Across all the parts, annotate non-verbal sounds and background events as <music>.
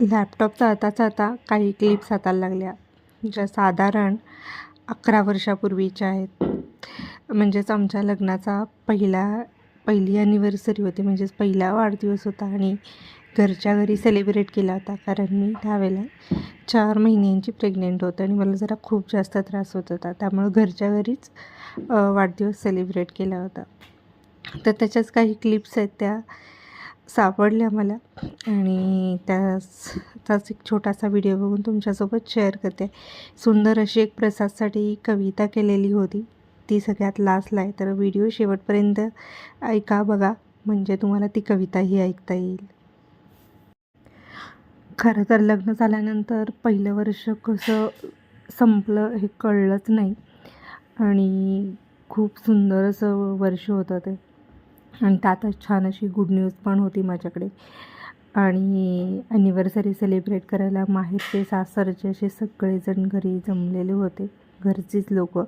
Laptop चालता चालता काही क्लिप्स हाताला लागल्या. ज्या साधारण अकरा वर्षापूर्वीच्या आहेत. म्हणजेच आमच्या लग्नाचा पहिला पहिली ॲनिव्हर्सरी होती. म्हणजेच पहिला वाढदिवस होता आणि घरच्या घरी सेलिब्रेट केला होता. कारण मी त्यावेळेला चार महिन्यांची प्रेग्नेंट होते आणि मला जरा खूप जास्त त्रास होत होता. त्यामुळं घरच्या घरीच वाढदिवस सेलिब्रेट केला होता. तर त्याच्याच काही क्लिप्स आहेत त्या सापडल्या मला आणि त्याच त्याच एक छोटासा व्हिडिओ बघून तुमच्यासोबत शेअर करते. सुंदर अशी एक प्रसादसाठी कविता केलेली होती. ती सगळ्यात लास्टला आहे. तर व्हिडिओ शेवटपर्यंत ऐका बघा. म्हणजे तुम्हाला ती कविताही ऐकता येईल. खरं तर लग्न झाल्यानंतर पहिलं वर्ष कसं संपलं हे कळलंच नाही. आणि खूप सुंदर असं वर्ष होतं ते. आणि त्यातच छान अशी गुड न्यूज पण होती माझ्याकडे. आणि ॲनिव्हर्सरी सेलिब्रेट करायला माहेरचे सासरचे असे सगळेजण घरी जमलेले होते. घरचीच लोक.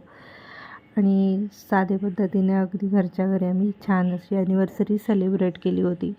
आणि साधे पद्धतीने अगदी घरच्या घरी आम्ही छान अशी ॲनिव्हर्सरी सेलिब्रेट केली होती.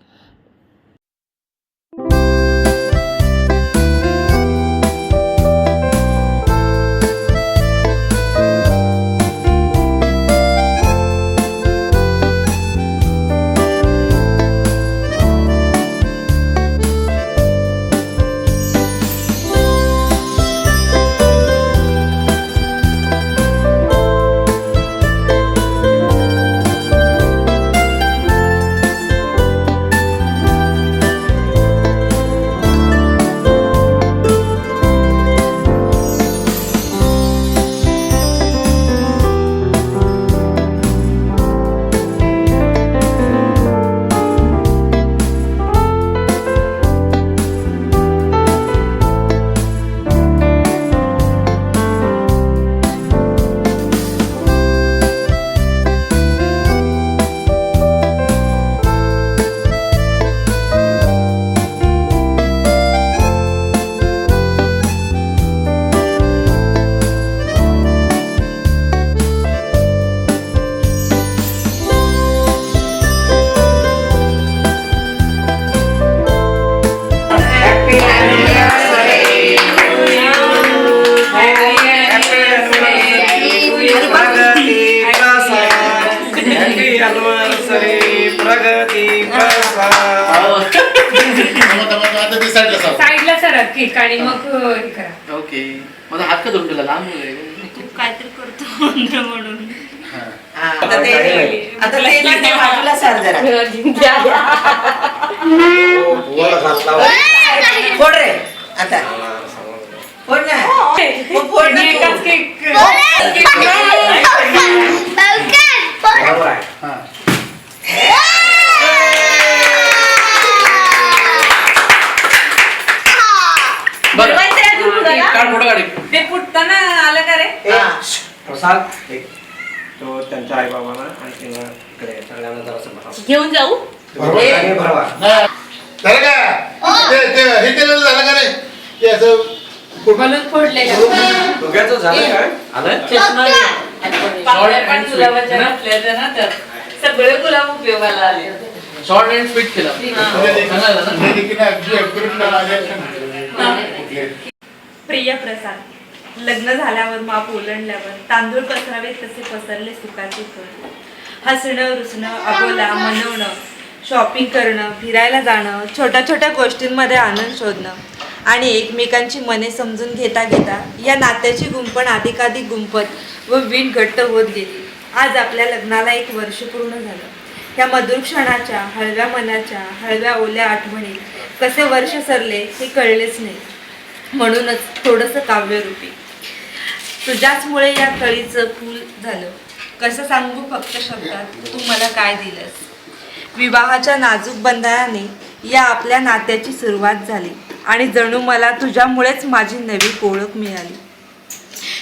हॅपी अॅनिव्हर्सरी प्रगती प्रसाद आता ते साईडला साव. साईडला सर केक आणि मग हे करा. ओके. माझा हात का धरून ठेवला लहान मुलं आहे. तू काहीतरी करतो म्हणून. हा. आता ते आता ते ना त्या बाजूला सर जरा. <laughs> वर हात लावा. फोड रे. आता. फोड ना. मग फोड ना मी तू. एकाच केक बरोबर आहे. हा. बरं काढ फोटो काढ. ते फुटताना आलं का रे? हा. प्रसाद एक तो त्यांच्या आई बाबांना आणि त्यांना इकडे सगळ्यांना जरासं भरावं. घेऊन जाऊ? भरवा आणि भरवा नाही. झालं का? ते ते हे केलेलं झालं का नाही ते असं बलून फोडले दोघांचं झालं काय? पण गुलाबाच्या घातल्या होत्या ना? तर. सगळे गुलाब उपयोगाला आले. शॉर्ट अँड स्वीट केला. ते- चांगला झाला ना? ते देखील अगदी accurate झालं. आहे. प्रिय प्रसाद लग्न झाल्यावर माप ओलंडल्यावर तांदूळ पसरावे तसे पसरले सुखाचे फळ. हसणं रुसणं अबोला मनवणं शॉपिंग करणं फिरायला जाणं छोट्या छोट्या गोष्टींमध्ये आनंद शोधणं आणि एकमेकांची मने समजून घेता घेता या नात्याची गुंपण अधिकाधिक गुंपत व वीण घट्ट होत गेली. आज आपल्या लग्नाला एक वर्ष पूर्ण झालं. त्या मधुर क्षणाच्या हळव्या मनाच्या हळव्या ओल्या आठवणी कसे वर्ष सरले हे कळलेच नाही. म्हणूनच थोडंसं काव्यरूपी. तुझ्याचमुळे या कळीचं फूल झालं. कसं सांगू फक्त शब्दात तू मला काय दिलंस? विवाहाच्या नाजूक बंधनाने या आपल्या नात्याची सुरुवात झाली आणि जणू मला तुझ्यामुळेच माझी नवी ओळख मिळाली.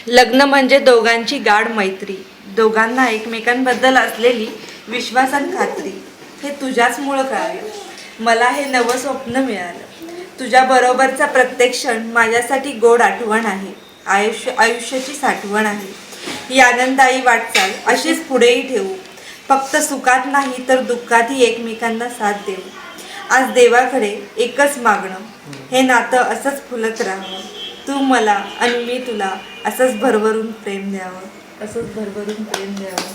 लग्न म्हणजे दोघांची गाढ मैत्री. दोघांना एकमेकांबद्दल असलेली विश्वासात खात्री. हे तुझ्याचमुळं कळालं. मला हे नवं स्वप्न मिळालं. तुझ्या बरोबरचा प्रत्येक क्षण माझ्यासाठी गोड आठवण आहे. आयुष्य आयुष्याची साठवण आहे. ही आनंददायी वाटचाल अशीच पुढेही ठेवू. फक्त सुखात नाही तर दुःखातही एकमेकांना साथ देऊ. आज देवाकडे एकच मागणं. हे नातं असंच फुलत राहावं. तू मला आणि मी तुला असंच भरभरून प्रेम द्यावं. असंच भरभरून प्रेम द्यावं.